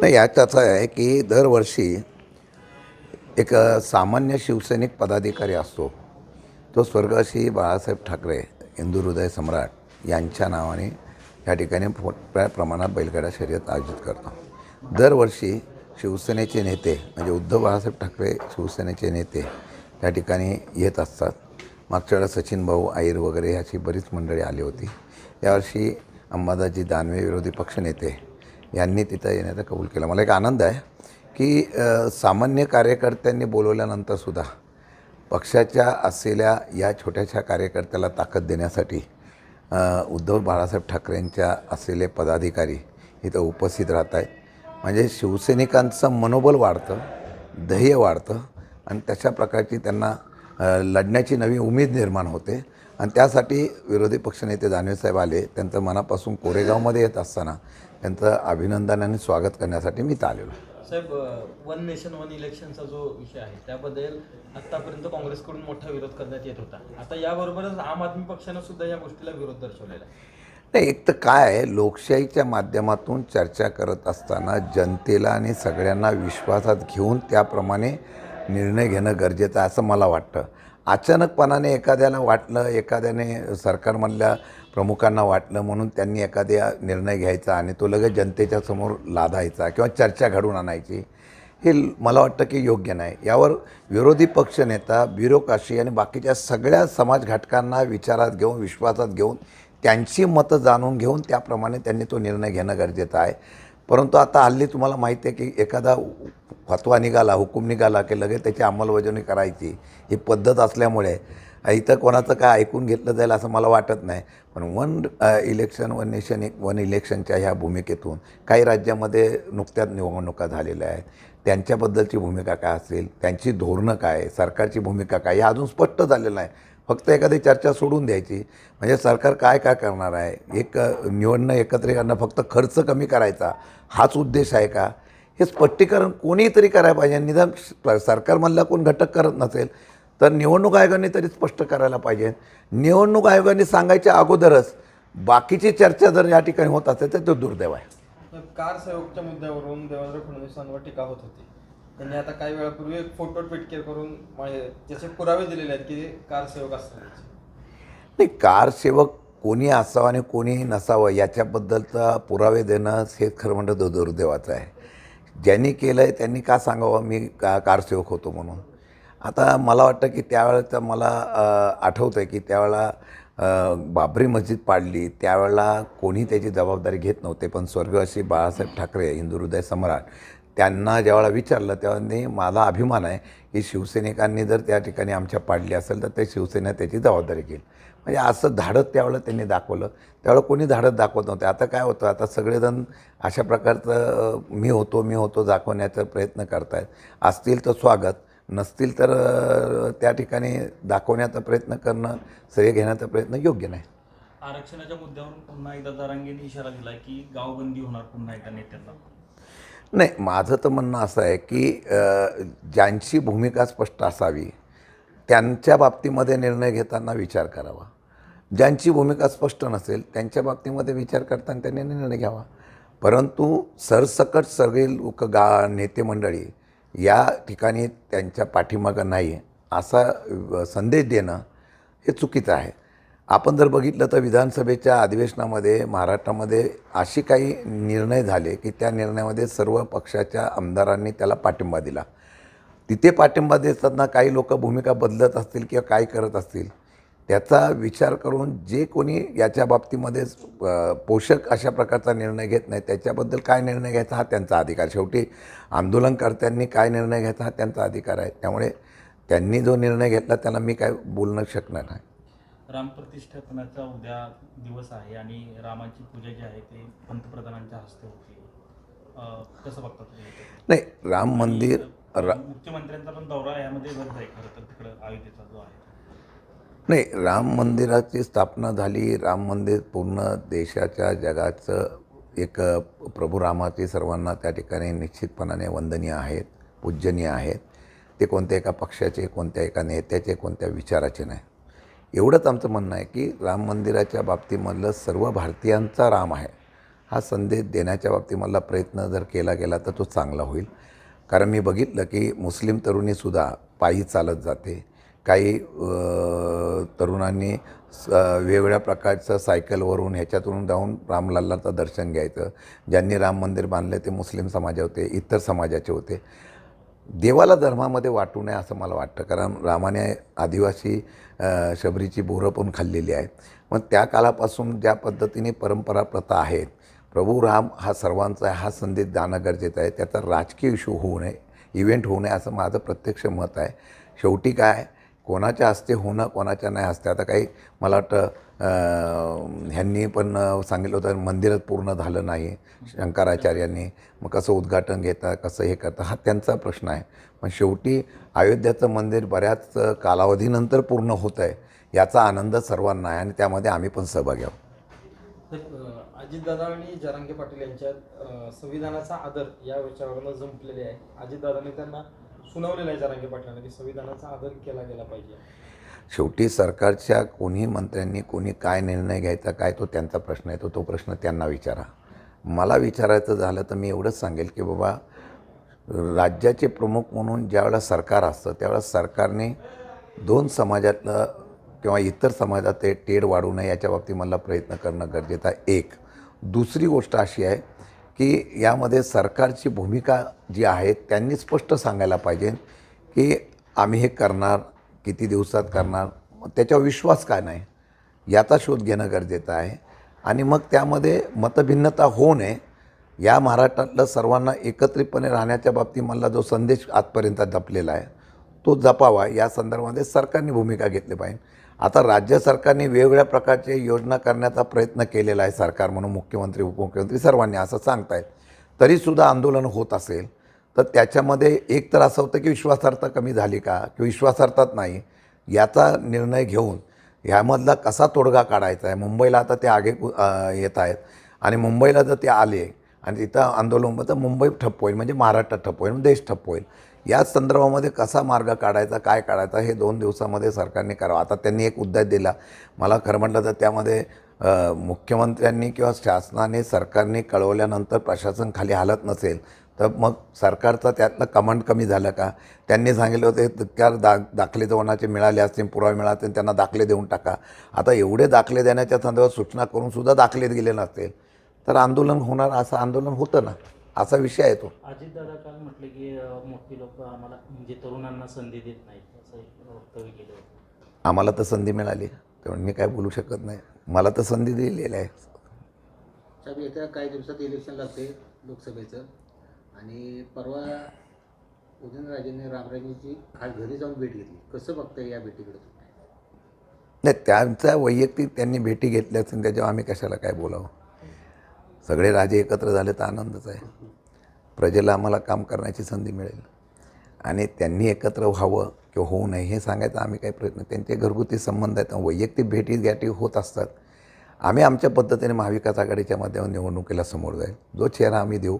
नाही यात असं आहे की दरवर्षी एक सामान्य शिवसैनिक पदाधिकारी असतो. तो स्वर्गवासी बाळासाहेब ठाकरे हिंदू हृदय सम्राट यांच्या नावाने या ठिकाणी मोठ्या प्रमाणात बैलगाडा शर्यत आयोजित करतो. दरवर्षी शिवसेनेचे नेते म्हणजे उद्धव बाळासाहेब ठाकरे शिवसेनेचे नेते या ठिकाणी येत असतात. मागच्या वेळेला सचिन भाऊ आईर वगैरे अशी बरीच मंडळी आली होती. यावर्षी अंबादाजी दानवे विरोधी पक्षनेते यांनी तिथं येण्याचा कबूल केला. मला एक आनंद आहे की सामान्य कार्यकर्त्यांनी बोलवल्यानंतरसुद्धा पक्षाच्या असलेल्या या छोट्याशा कार्यकर्त्याला ताकद देण्यासाठी उद्धव बाळासाहेब ठाकरेंच्या असलेले पदाधिकारी इथं उपस्थित राहत आहेत. म्हणजे शिवसैनिकांचं मनोबल वाढतं ध्येय वाढतं आणि तशा प्रकारची त्यांना लढण्याची नवी उमेद निर्माण होते. आणि त्यासाठी विरोधी पक्षनेते दानवेसाहेब आले त्यांचं मनापासून कोरेगावमध्ये येत असताना त्यांचं अभिनंदन आणि स्वागत करण्यासाठी मी आलेलो. साहेब वन नेशन वन इलेक्शनचा जो विषय आहे त्याबद्दल आतापर्यंत काँग्रेसकडून मोठा विरोध करण्यात येत होता. आता याबरोबरच आम आदमी पक्षानं सुद्धा या गोष्टीला विरोध दर्शवलेला आहे. नाही एक तर काय लोकशाहीच्या माध्यमातून चर्चा करत असताना जनतेला आणि सगळ्यांना विश्वासात घेऊन त्याप्रमाणे निर्णय घेणं गरजेचं आहे असं मला वाटतं. अचानकपणाने एखाद्याला वाटलं एखाद्याने सरकारमधल्या प्रमुखांना वाटलं म्हणून त्यांनी एखाद्या निर्णय घ्यायचा आणि तो लगेच जनतेच्या समोर लादायचा किंवा चर्चा घडून आणायची हे मला वाटतं की योग्य नाही. यावर विरोधी पक्षनेता ब्युरोक्राशी आणि बाकीच्या सगळ्या समाज घटकांना विचारात घेऊन विश्वासात घेऊन त्यांची मतं जाणून घेऊन त्याप्रमाणे त्यांनी तो निर्णय घेणं गरजेचं आहे. परंतु आता हल्ली तुम्हाला माहिती आहे की एखादा फतवा निघाला हुकूम निघाला की लगेच त्याची अंमलबजावणी करायची. ही पद्धत असल्यामुळे इथं कोणाचं काय ऐकून घेतलं जाईल असं मला वाटत नाही. पण वन इलेक्शन वन नेशन एक वन इलेक्शनच्या ह्या भूमिकेतून काही राज्यामध्ये नुकत्याच निवडणुका झालेल्या आहेत. त्यांच्याबद्दलची भूमिका काय असेल? त्यांची धोरणं काय? सरकारची भूमिका काय? हे अजून स्पष्ट झालेलं नाही. फक्त एखादी चर्चा सोडून द्यायची. म्हणजे सरकार काय काय करणार आहे? एक निवडणं एकत्र करणं फक्त खर्च कमी करायचा हाच उद्देश आहे का? हे स्पष्टीकरण कोणीतरी करायला पाहिजे. निदान सरकारमधला कोण घटक करत नसेल तर निवडणूक आयोगाने तरी स्पष्ट करायला पाहिजे. निवडणूक आयोगाने सांगायच्या अगोदरच बाकीची चर्चा जर या ठिकाणी होत असेल तर तो दुर्दैव आहे. कार सहयोगच्या मुद्द्यावरून देवेंद्र फडणवीसांवर टीका होत होती. त्यांनी आता काही वेळापूर्वी एक फोटो ट्विट केअर करून म्हणजे त्याचे पुरावे दिलेले आहेत की कार असतात नाही कारसेवक कोणी असावं आणि कोणी नसावं याच्याबद्दलचा पुरावे देणं हे खरं म्हणतं दो दुर्दैवाचं आहे. ज्यांनी केलं आहे त्यांनी का सांगावं मी का कारसेवक होतो म्हणून? आता मला वाटतं की त्यावेळेचं मला आठवतं आहे की त्यावेळेला बाबरी मस्जिद पाडली त्यावेळेला कोणी त्याची जबाबदारी घेत नव्हते पण स्वर्गवासी बाळासाहेब ठाकरे हिंदू हृदय सम्राट त्यांना ज्यावेळेला विचारलं तेव्हा माझा अभिमान आहे की शिवसैनिकांनी जर त्या ठिकाणी आमच्या पाडली असेल तर ते शिवसेना त्याची जबाबदारी घेईल. म्हणजे असं धाडत त्यावेळेला त्यांनी दाखवलं. त्यावेळेला कोणी धाडत दाखवत नव्हते. आता काय होतं आता सगळेजण अशा प्रकारचं मी होतो मी होतो दाखवण्याचा प्रयत्न करतायत. असतील तर स्वागत नसतील तर त्या ठिकाणी दाखवण्याचा प्रयत्न करणं श्रेय घेण्याचा प्रयत्न योग्य नाही. आरक्षणाच्या मुद्द्यावरून पुन्हा एकदा दारांगेने इशारा दिला की गावबंदी होणार पुन्हा एकदा नेत्यांना. नाही माझं तर म्हणणं असं आहे की ज्यांची भूमिका स्पष्ट असावी त्यांच्या बाबतीमध्ये निर्णय घेताना विचार करावा. ज्यांची भूमिका स्पष्ट नसेल त्यांच्या बाबतीमध्ये विचार करताना त्यांनी निर्णय घ्यावा. परंतु सरसकट सगळे लोक गा नेते मंडळी या ठिकाणी त्यांच्या पाठीमागं नाही असा संदेश देणं हे चुकीचं आहे. आपण जर बघितलं तर विधानसभेच्या अधिवेशनामध्ये महाराष्ट्रामध्ये अशी काही निर्णय झाले की त्या निर्णयामध्ये सर्व पक्षाच्या आमदारांनी त्याला पाठिंबा दिला. तिथे पाठिंबा देताना काही लोक भूमिका बदलत असतील किंवा काय करत असतील त्याचा विचार करून जे कोणी याच्या बाबतीमध्ये पोषक अशा प्रकारचा निर्णय घेत नाही त्याच्याबद्दल काय निर्णय घ्यायचा हा त्यांचा अधिकार. शेवटी आंदोलनकर्त्यांनी काय निर्णय घ्यायचा हा त्यांचा अधिकार आहे. त्यामुळे त्यांनी जो निर्णय घेतला त्याला मी काय बोलणं शकणार नाही. रामप्रतिष्ठापनाचा उद्या दिवस आहे आणि रामाची पूजा जी आहे ते पंतप्रधानांच्या हस्ते होती. कसं बघता तुम्ही हे? नाही राम मंदिर रा मुख्यमंत्र्यांचा पण दौरा यामध्ये रद्द आहे खरं तर तिकडं अयोध्येचा जो आहे. नाही राम मंदिराची स्थापना झाली. राम मंदिर पूर्ण देशाच्या जगाचं एक प्रभू रामाचे सर्वांना त्या ठिकाणी निश्चितपणाने वंदनीय आहेत पूजनीय आहेत. ते कोणत्या एका पक्षाचे कोणत्या एका नेत्याचे कोणत्या विचाराचे नाही. एवढंच आमचं म्हणणं आहे की राम मंदिराच्या बाबतीमधलं सर्व भारतीयांचा राम आहे. हा संदेश देण्याच्या बाबतीमधला प्रयत्न जर केला गेला तर तो चांगला होईल. कारण मी बघितलं की मुस्लिम तरुणीसुद्धा पायी चालत जाते. काही तरुणांनी स- वेगवेगळ्या प्रकारचं सायकलवरून ह्याच्यातून जाऊन रामलाल्लाचं दर्शन घ्यायचं. ज्यांनी राम मंदिर बांधले ते मुस्लिम समाजा होते इतर समाजाचे होते. देवाला धर्मामध्ये वाटू नये असं मला वाटतं. कारण रामाने आदिवासी शबरीची बोरं पण खाल्लेली आहेत. मग त्या काळापासून ज्या पद्धतीने परंपरा प्रथा आहेत प्रभू राम हा सर्वांचा आहे हा संदेश जाणं गरजेचं आहे. त्याचा राजकीय इश्यू होऊ नये इव्हेंट होऊ नये असं माझं प्रत्यक्ष मत आहे. शेवटी काय कोणाच्या हस्ते होणं कोणाच्या नाही हस्ते आता काही मला वाटतं ह्यांनी पण सांगितलं होतं मंदिरच पूर्ण झालं नाही. शंकराचार्यांनी मग कसं उद्घाटन घेता कसं हे करता हा त्यांचा प्रश्न आहे. पण शेवटी अयोध्याचं मंदिर बऱ्याच कालावधीनंतर पूर्ण होत आहे याचा आनंद सर्वांना आहे आणि त्यामध्ये आम्ही पण सहभागी आहोत. अजितदादा आणि जरांगे पाटील यांच्यात संविधानाचा आदर या विचारावरनं जंपलेले आहे. अजितदादाने त्यांना सुनावलेलं आहे जरांगे पाटलांना की संविधानाचा आदर केला गेला पाहिजे. शेवटी सरकारच्या कोणी मंत्र्यांनी कोणी काय निर्णय घ्यायचा काय तो त्यांचा प्रश्न आहे तो तो प्रश्न त्यांना विचारा. मला विचारायचं झालं तर मी एवढंच सांगेल की बाबा राज्याचे प्रमुख म्हणून ज्यावेळेला सरकार असतं त्यावेळेस सरकारने दोन समाजातलं किंवा इतर समाजात ते टेड वाढू नये याच्या बाबतीत मला प्रयत्न करणं गरजेचं आहे. एक. दुसरी गोष्ट अशी आहे की यामध्ये सरकारची भूमिका जी आहे त्यांनी स्पष्ट सांगायला पाहिजे की आम्ही हे करणार किती दिवसात करणार? मग त्याच्यावर विश्वास काय नाही? याचा शोध घेणं गरजेचं आहे. आणि मग त्यामध्ये मतभिन्नता होऊ नये. या महाराष्ट्रातलं सर्वांना एकत्रितपणे राहण्याच्या बाबतीत मला जो संदेश आजपर्यंत जपलेला आहे तो जपावा. या संदर्भामध्ये सरकारने भूमिका घेतली पाहिजे. आता राज्य सरकारने वेगवेगळ्या प्रकारचे योजना करण्याचा प्रयत्न केलेला आहे सरकार म्हणून मुख्यमंत्री उपमुख्यमंत्री सर्वांनी असं सांगतायत. तरीसुद्धा आंदोलन होत असेल. तर त्याच्यामध्ये एक तर असं होतं की विश्वासार्हता कमी झाली का? किंवा विश्वासार्हतात नाही याचा निर्णय घेऊन ह्यामधला कसा तोडगा काढायचा आहे? मुंबईला आता ते आगे येत आहेत आणि मुंबईला जर ते आले आणि तिथं आंदोलन तर मुंबई ठप्प होईल म्हणजे महाराष्ट्र ठप्प होईल देश ठप्प होईल. या संदर्भामध्ये कसा मार्ग काढायचा काय काढायचा हे दोन दिवसामध्ये सरकारने करावं. आता त्यांनी एक उद्देश दिला. मला खरं म्हटलं तर त्यामध्ये मुख्यमंत्र्यांनी किंवा शासनाने सरकारने कळवल्यानंतर प्रशासन खाली हालत नसेल तर मग सरकारचा त्यातलं कमांड कमी झालं का? त्यांनी सांगितले होते त्या दा दाखले कोणाचे मिळाले असतील पुरावे मिळाले असतील त्यांना दाखले देऊन टाका. आता एवढे दाखले देण्याच्या संदर्भात सूचना करूनसुद्धा दाखले गेले नसतील तर आंदोलन होणार असं आंदोलन होतं ना? असा विषय आहे तो. अजितदादा काल म्हटले की मोठी लोक आम्हाला म्हणजे तरुणांना संधी देत नाहीत असं वक्तव्य केलं आम्हाला तर संधी मिळाली. त्यामुळे मी काय बोलू शकत नाही. मला तर संधी दिलेली आहे. साहेब येत्या काही दिवसात इलेक्शन लागते लोकसभेचं. आणि परवा उदयनराजेंनी रामराजेंची खास घरी जाऊन भेट घेतली. कसं बघताय या भेटीकडे? नाही त्यांचा वैयक्तिक त्यांनी भेटी घेतल्या असेल त्याच्यावर आम्ही कशाला काय बोलावं? सगळे राजे एकत्र झाले तर आनंदच आहे. प्रजेला आम्हाला काम करण्याची संधी मिळेल. आणि त्यांनी एकत्र व्हावं किंवा होऊ नये हे सांगायचा आम्ही काही प्रयत्न त्यांचे घरगुती संबंध आहेत वैयक्तिक भेटी गाठी होत असतात. आम्ही आमच्या पद्धतीने महाविकास आघाडीच्या माध्यमातून निवडणुकीला समोर जाईल. जो चेहरा आम्ही देऊ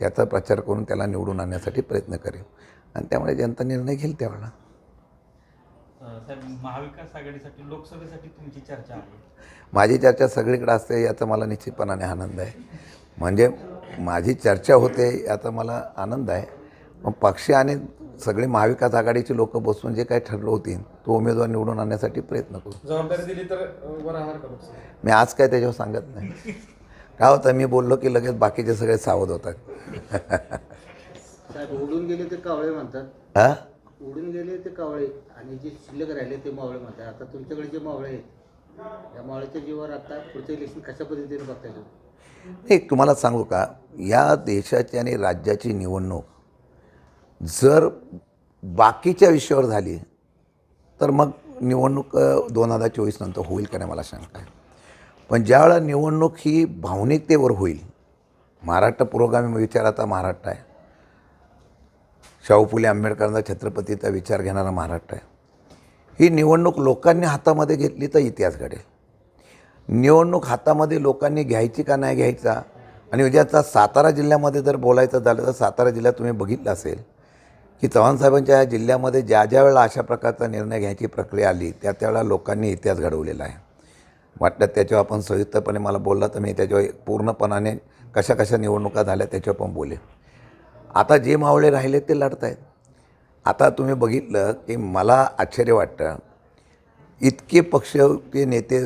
त्याचा प्रचार करून त्याला निवडून आणण्यासाठी प्रयत्न करेल. आणि त्यामुळे जनता निर्णय घेईल त्यावेळेला. महाविकास आघाडीसाठी लोकसभेसाठी तुमची चर्चा आहे. माझी चर्चा सगळीकडे असते याचा मला निश्चितपणाने आनंद आहे. म्हणजे माझी चर्चा होते याचा मला आनंद आहे. मग पक्ष आणि सगळे महाविकास आघाडीचे लोक बसून जे काही ठरलं होतील तो उमेदवार निवडून आणण्यासाठी प्रयत्न करू. जबाबदारी दिली तर? मी आज काय त्याच्यावर सांगत नाही. काय होतं मी बोललो की लगेच बाकीचे सगळे सावध होतात. साहेब उडून गेले ते कावळे म्हणतात. हां? उडून गेले ते कावळे आणि जे शिल्लक राहिले ते मावळे म्हणतात. आता तुमच्याकडे जे मावळे आहेत या मावळ्याच्या जीवावर आता पुढचं इलेक्शन कशा पद्धतीने बघताय तुम्ही एक तुम्हाला सांगू का? या देशाची आणि राज्याची निवडणूक जर बाकीच्या विषयावर झाली तर मग निवडणूक दोन हजार चोवीस नंतर होईल का नाही मला शंका आहे. पण ज्यावेळेला निवडणूक ही भावनिकतेवर होईल महाराष्ट्र पुरोगामी विचाराचा महाराष्ट्र आहे. शाहू फुले आंबेडकरांचा छत्रपतीचा विचार घेणारा महाराष्ट्र आहे. ही निवडणूक लोकांनी हातामध्ये घेतली तर इतिहास घडेल. निवडणूक हातामध्ये लोकांनी घ्यायची का नाही घ्यायचा? आणि उद्याचा सातारा जिल्ह्यामध्ये जर बोलायचं झालं तर सातारा जिल्ह्यात तुम्ही बघितलं असेल की चव्हाणसाहेबांच्या साहेबांच्या जिल्ह्यामध्ये ज्या ज्या वेळेला अशा प्रकारचा निर्णय घ्यायची प्रक्रिया आली त्या त्यावेळेला लोकांनी इतिहास घडवलेला आहे. वाटलं त्याच्यावर आपण सविस्तरपणे मला बोलला तर मी त्याच्यावर पूर्णपणाने कशा कशा निवडणुका झाल्या त्याच्यावर पण बोले आता जे मावळे राहिले ते लढत आहेत. आता तुम्ही बघितलं की मला आश्चर्य वाटतं इतके पक्ष ते नेते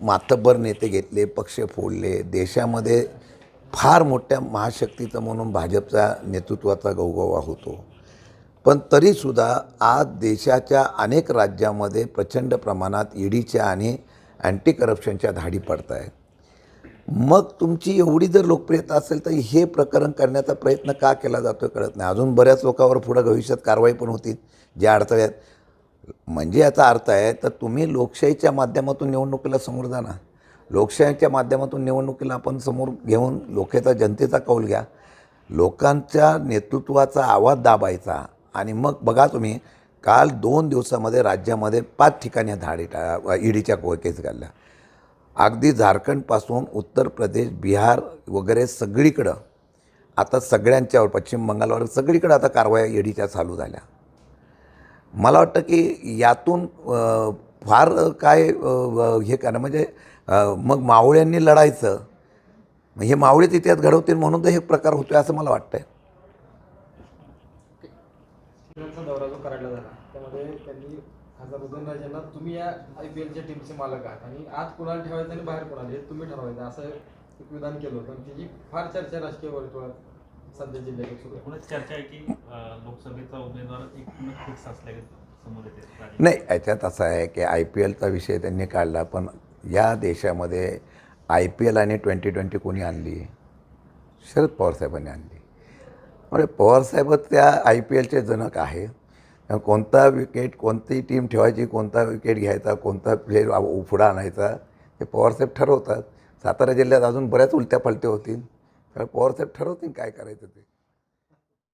मातब्बर नेते घेतले पक्ष फोडले देशामध्ये फार मोठ्या महाशक्तीचं म्हणून भाजपचा नेतृत्वाचा गौगवा होतो. पण तरीसुद्धा आज देशाच्या अनेक राज्यामध्ये प्रचंड प्रमाणात ईडीच्या आणि अँटी करप्शनच्या धाडी पडत आहेत मग तुमची एवढी जर लोकप्रियता असेल तर हे प्रकरण करण्याचा प्रयत्न का केला जातो कळत नाही. अजून बऱ्याच लोकांवर पुढं भविष्यात कारवाई पण होतील ज्या अडथळ्यात. म्हणजे याचा अर्थ आहे तर तुम्ही लोकशाहीच्या माध्यमातून निवडणुकीला समोर जा ना. लोकशाहीच्या माध्यमातून निवडणुकीला आपण समोर घेऊन लोकेचा जनतेचा कौल घ्या. लोकांच्या नेतृत्वाचा आवाज दाबायचा. आणि मग बघा तुम्ही काल दोन दिवसामध्ये राज्यामध्ये पाच ठिकाणी धाडी टा ईडीच्या केस काढल्या अगदी झारखंडपासून उत्तर प्रदेश बिहार वगैरे सगळीकडं आता सगळ्यांच्यावर पश्चिम बंगालवर सगळीकडं आता कारवाया ईडीच्या चालू झाल्या. मला वाटतं की यातून फार काय हे करणं म्हणजे मग मावळ्यांनी लढायचं. हे मावळेच इतिहास घडवतील म्हणून तर हे प्रकार होतोय असं मला वाटतंय. त्यांचा दौरा जो कराडला झाला त्यामध्ये त्यांनी खासदार उदयनराजेंना तुम्ही या आय पी एलच्या टीमचे मालक आहात आणि आत कुणाला ठेवायचं आणि बाहेर कुणाला हे तुम्ही ठरवायचं असं एक विधान केलं होतं. आणि त्याची फार चर्चा राजकीय वर्तुळात सध्या जिल्ह्यात सुरू आहे. एकूणच चर्चा आहे की लोकसभेचा उमेदवार एकूणच फिक्स समोर येते. नाही याच्यात असं आहे की आय पी एलचा विषय त्यांनी काढला पण या देशामध्ये आय पी एल आणि ट्वेंटी ट्वेंटी कोणी आणली? शरद पवारसाहेबांनी आणली. म्हणजे पवारसाहेबच त्या आय पी एलचे जनक आहे कोणता विकेट कोणती टीम ठेवायची कोणता विकेट घ्यायचा कोणता प्लेअर उफडा आणायचा ते पवारसाहेब ठरवतात. सातारा जिल्ह्यात अजून बऱ्याच उलट्या पलट्या होतील त्यामुळे पवारसाहेब ठरवतील काय करायचं ते.